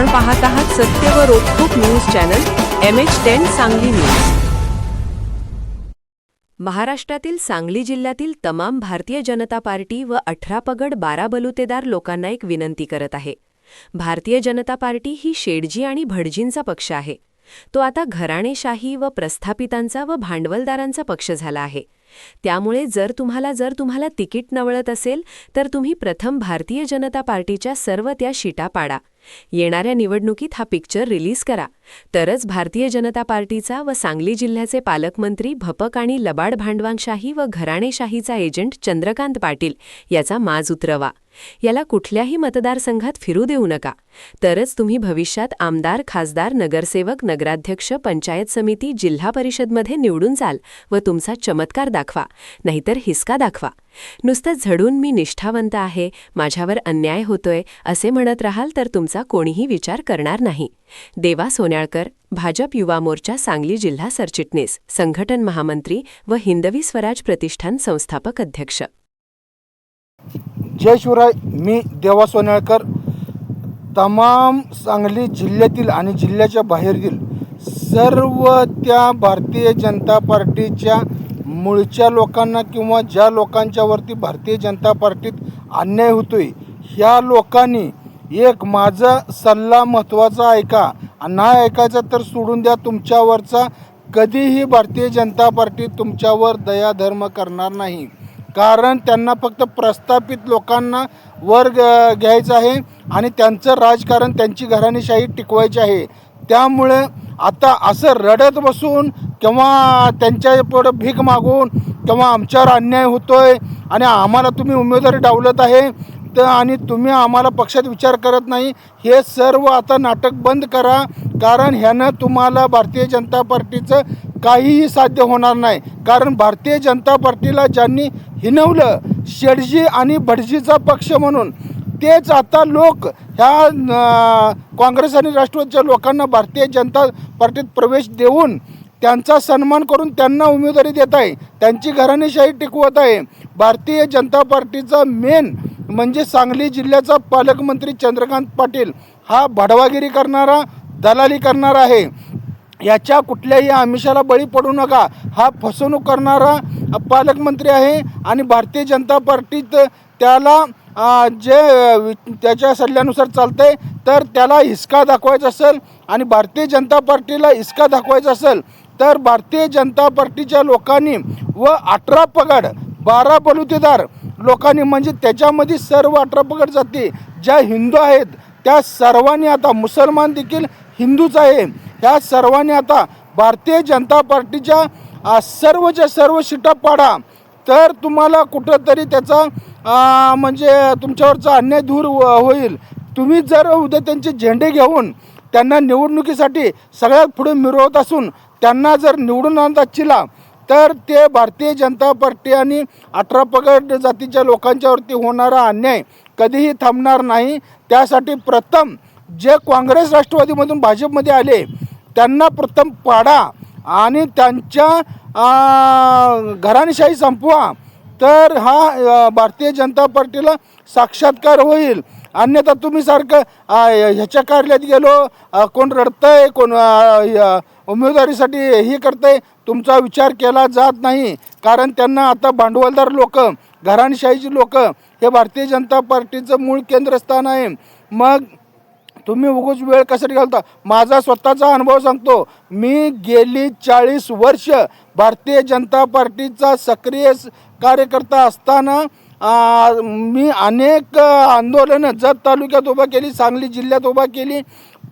आपण पाहत आहात सत्य व रोखोक news channel M H ten Sangli news. महाराष्ट्रातील सांगली जिल्ह्यातील तमाम भारतीय जनता पार्टी व अठरा पगड बारा बलुतेदार लोकांना एक विनंती करत आहे. भारतीय जनता पार्टी ही शेडजी आणि भटजींचा पक्ष आहे. तो आता घराणेशाही व प्रस्थापितांचा व भांडवलदारांचा पक्ष झाला आहे. त्यामुळे जर तुम्हाला जर तुम्हाला तिकीट नवळत असेल तर तुम्ही प्रथम भारतीय जनता पार्टीच्या सर्व त्या शिटा पाडा. येणाऱ्या निवडणुकीत हा पिक्चर रिलीज करा. तरच भारतीय जनता पार्टीचा व सांगली जिल्ह्याचे पालकमंत्री भपक आणि लबाड भांडवांशाही व घराणेशाहीचा एजंट चंद्रकांत पाटील याचा माज उतरवा. याला कुठल्याही मतदारसंघात फिरू देऊ नका. तरच तुम्ही भविष्यात आमदार खासदार नगरसेवक नगराध्यक्ष पंचायत समिती जिल्हा परिषदमध्ये निवडून जाल व तुमचा चमत्कार दाखवा नाहीतर हिसका दाखवा. नुसतं झडून मी निष्ठावंत आहे माझ्यावर अन्याय होतोय असे म्हणत राहाल तर तुमचा कोणीही विचार करणार नाही. देवा सोन्याळकर भाजप युवा मोर्चा सांगली जिल्हा सरचिटणीस संघटन महामंत्री व हिंदवी स्वराज प्रतिष्ठान संस्थापक अध्यक्ष. जय शिवराय मी देवा सोन्याळकर. तमाम सांगली जिल्ह्यातील आणि जिल्ह्याच्या बाहेरील सर्व त्या भारतीय जनता पार्टीच्या मूळच्या लोकांना किंवा ज्या लोकांच्यावरती भारतीय जनता पार्टीत अन्याय होतोय ह्या लोकांनी एक माझा सल्ला महत्त्वाचा ऐका नाही ऐकायचा तर सोडून द्या तुमच्यावरचा कधीही भारतीय जनता पार्टी तुमच्यावर दया धर्म करणार नाही. कारण त्यांना फक्त प्रस्थापित लोकांना वर घ्यायचं आहे आणि त्यांचं राजकारण त्यांची घराणेशाही टिकवायची आहे. त्यामुळे आता असं रडत बसून किंवा त्यांच्या पुढं भीक मागून किंवा आमच्यावर अन्याय होतोय आणि आम्हाला तुम्ही उमेदवारी डावलत आहे तर आणि तुम्ही आम्हाला पक्षात विचार करत नाही हे सर्व आता नाटक बंद करा. कारण ह्यानं तुम्हाला भारतीय जनता पार्टीचं काहीही साध्य होणार नाही. कारण भारतीय जनता पार्टीला ज्यांनी हिनवलं शेडजी आणि भटजीचा पक्ष म्हणून तेच आता लोक ह्या काँग्रेस आणि राष्ट्रवादीच्या लोकांना भारतीय जनता पार्टीत प्रवेश देऊन त्यांचा सन्मान करून त्यांना उमेदवारी देत आहे. त्यांची घराणेशाही टिकवत आहे. भारतीय जनता पार्टीचा मेन म्हणजे सांगली जिल्ह्याचा पालकमंत्री चंद्रकांत पाटील. हा भडवागिरी करणारा दलाली करणारा आहे. याच्या कुठल्याही आमिषाला बळी पडू नका. हा फसवणूक करणारा पालकमंत्री आहे आणि भारतीय जनता पार्टीत त्याला जे वि- त्याच्या सल्ल्यानुसार चालतंय तर त्याला हिसका दाखवायचा असेल आणि भारतीय जनता पार्टीला हिसका दाखवायचा असेल तर भारतीय जनता पार्टीच्या लोकांनी व अठरा पगड बारा बलुतेदार लोकांनी म्हणजे त्याच्यामध्ये सर्व अठरा पगड जाती ज्या हिंदू आहेत त्या सर्वांनी आता मुसलमान देखील हिंदूच आहे. ह्या सर्वांनी आता भारतीय जनता पार्टीच्या सर्वच्या सर्व शिटा पाडा तर तुम्हाला कुठंतरी त्याचा म्हणजे तुमच्यावरचा अन्याय दूर होईल तुम्ही जर उद्या त्यांचे झेंडे घेऊन त्यांना निवडणुकीसाठी सगळ्यात पुढे मिरवत असून त्यांना जर निवडून आणत असचिला तर ते भारतीय जनता पार्टी आणि अठरा पगड जातीच्या लोकांच्यावरती होणारा अन्याय कधीही थांबणार नाही. त्यासाठी प्रथम जे काँग्रेस राष्ट्रवादीमधून भाजपमध्ये आले त्यांना प्रथम पाडा आणि त्यांच्या घराणीशाही घराणेशाही संपवा. तर हा भारतीय जनता पार्टीला साक्षात्कार होईल. अन्यथा तुम्ही सारखं ह्याच्या कार्यालयात गेलो कोण रडतंय कोण उमेदवारीसाठी हे करतंय तुमचा विचार केला जात नाही. कारण त्यांना आता भांडवलदार लोक घराणशाहीची लोक हे भारतीय जनता पार्टीचं मूळ केंद्रस्थान आहे. मग तुम्ही उगूच वेळ कशासाठी घालता? माझा स्वतःचा अनुभव सांगतो. मी गेली चाळीस वर्ष भारतीय जनता पार्टीचा सक्रिय कार्यकर्ता असताना आ, मी अनेक आंदोलनं जत तालुक्यात उभा केली सांगली जिल्ह्यात उभा केली.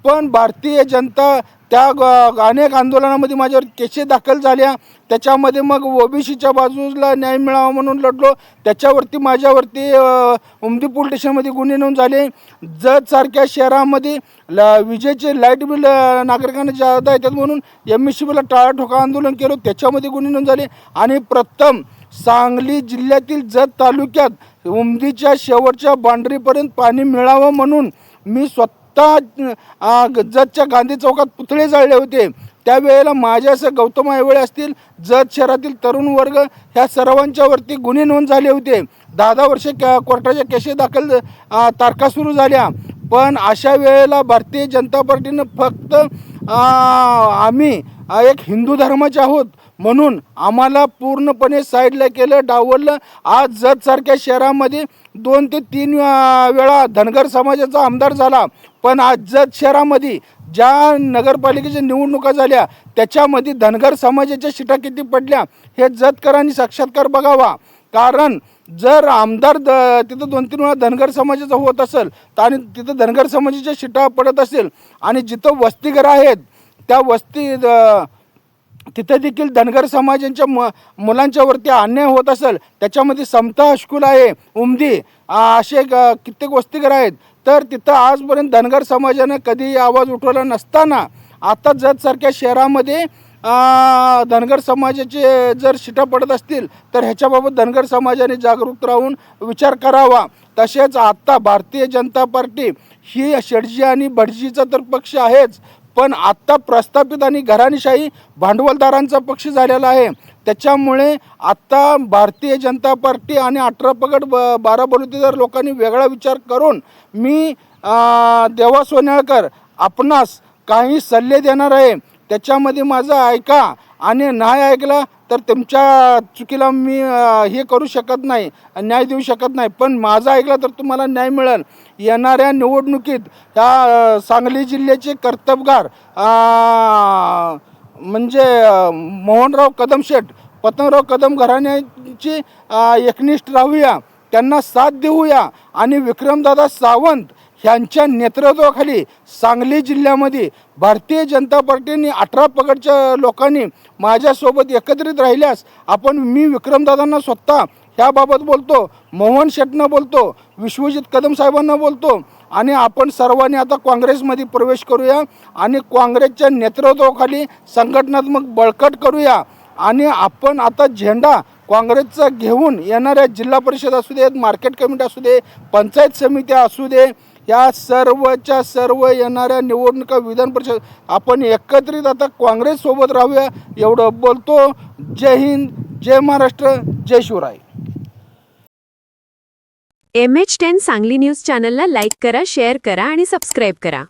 पण भारतीय जनता त्या ग- अनेक आंदोलनामध्ये माझ्यावर केसे दाखल झाल्या त्याच्यामध्ये मग ओबीसीच्या बाजूला न्याय मिळावा म्हणून लढलो. त्याच्यावरती माझ्यावरती उमदी पोलीस स्टेशनमध्ये गुन्हे नोंद झाले. जतसारख्या शहरामध्ये ल विजेचे लाइट बिल नागरिकांना जादा येतात म्हणून एम एस सी बीला टाळाठोका आंदोलन केलं त्याच्यामध्ये गुन्हे नोंद झाले. आणि प्रथम सांगली जिल्ह्यातील जत तालुक्यात उमदीच्या शेवटच्या बांडरीपर्यंत पाणी मिळावं म्हणून मी स्वतः जतच्या गांधी चौकात पुतळे जाळले होते. त्यावेळेला माझ्या असं गौतम आयवळे असतील जत शहरातील तरुण वर्ग ह्या सर्वांच्यावरती गुन्हे नोंद झाले होते. दहा दहा वर्षे क कोर्टाच्या केसे दाखल तारखा सुरू झाल्या. पण अशा वेळेला भारतीय जनता पार्टीनं फक्त आम्ही एक हिंदू धर्माचे आहोत. म्हणून आम्हाला पूर्णपणे साईडला केलं डावललं. आज जतसारख्या शहरामध्ये दोन ते तीन वेळा धनगर समाजाचा आमदार झाला. पण आज जत शहरामध्ये ज्या नगरपालिकेच्या निवडणुका झाल्या त्याच्यामध्ये धनगर समाजाच्या शिटा किती पडल्या हे जतकरांनी साक्षात्कार बघावा. कारण जर आमदार द तिथं दोन तीन वेळा धनगर समाजाचा होत असेल तर आणि तिथं धनगर समाजाच्या शिटा पडत असेल आणि जिथं वस्तीघरं आहेत त्या वस्ती द- तिथे देखील धनगर समाजांच्या म मुलांच्यावरती अन्याय होत असेल त्याच्यामध्ये समता हायस्कूल आहे उमदी असे कित्येक वस्तीघर आहेत. तर तिथं आजपर्यंत धनगर समाजानं कधी आवाज उठवला नसताना आता जतसारख्या शहरामध्ये धनगर समाजाचे जर शिटा पडत असतील तर ह्याच्याबाबत धनगर समाजाने जागरूक राहून विचार करावा. तसेच आत्ता भारतीय जनता पार्टी ही शेडजी आणि भटजीचा तर पक्ष आहेच. पण आत्ता प्रस्थापित आणि घराणेशाही भांडवलदारांचा पक्ष झालेला आहे. त्याच्यामुळे आत्ता भारतीय जनता पार्टी आणि अठरा पगड ब बारा बलुतेदार लोकांनी वेगळा विचार करून मी देवा सोन्याळकर आपणास काही सल्ले देणार आहे त्याच्यामध्ये माझं ऐका आणि नाही ऐकला तर तुमच्या चुकीला मी हे करू शकत नाही न्याय देऊ शकत नाही. पण माझं ऐकलं तर तुम्हाला न्याय मिळेल. येणाऱ्या निवडणुकीत ह्या सांगली जिल्ह्याचे कर्तबगार म्हणजे मोहनराव कदमशेठ पतनराव पतंगराव कदम घराण्याची एकनिष्ठ राहूया. त्यांना साथ देऊया. आणि विक्रमदादा सावंत ह्यांच्या नेतृत्वाखाली सांगली जिल्ह्यामध्ये भारतीय जनता पार्टीने अठरा पगडच्या लोकांनी माझ्यासोबत एकत्रित राहिल्यास आपण मी विक्रमदादांना स्वतः ह्याबाबत बोलतो मोहन शेटनं बोलतो विश्वजित कदम साहेबांना बोलतो आणि आपण सर्वांनी आता काँग्रेसमध्ये प्रवेश करूया आणि काँग्रेसच्या नेतृत्वाखाली संघटनात्मक बळकट करूया आणि आपण आता झेंडा काँग्रेसचा घेऊन येणाऱ्या जिल्हा परिषद असू देत मार्केट कमिटी असू दे पंचायत समित्या असू दे या सर्वच्या सर्व येणाऱ्या निवडणुका विधान परिषद आपण एकत्रित आता काँग्रेससोबत राहूया एवढं बोलतो. जय हिंद जय महाराष्ट्र जय Shivrai. M H ten Sangli news चॅनलला लाईक करा शेअर करा आणि सबस्क्राईब करा.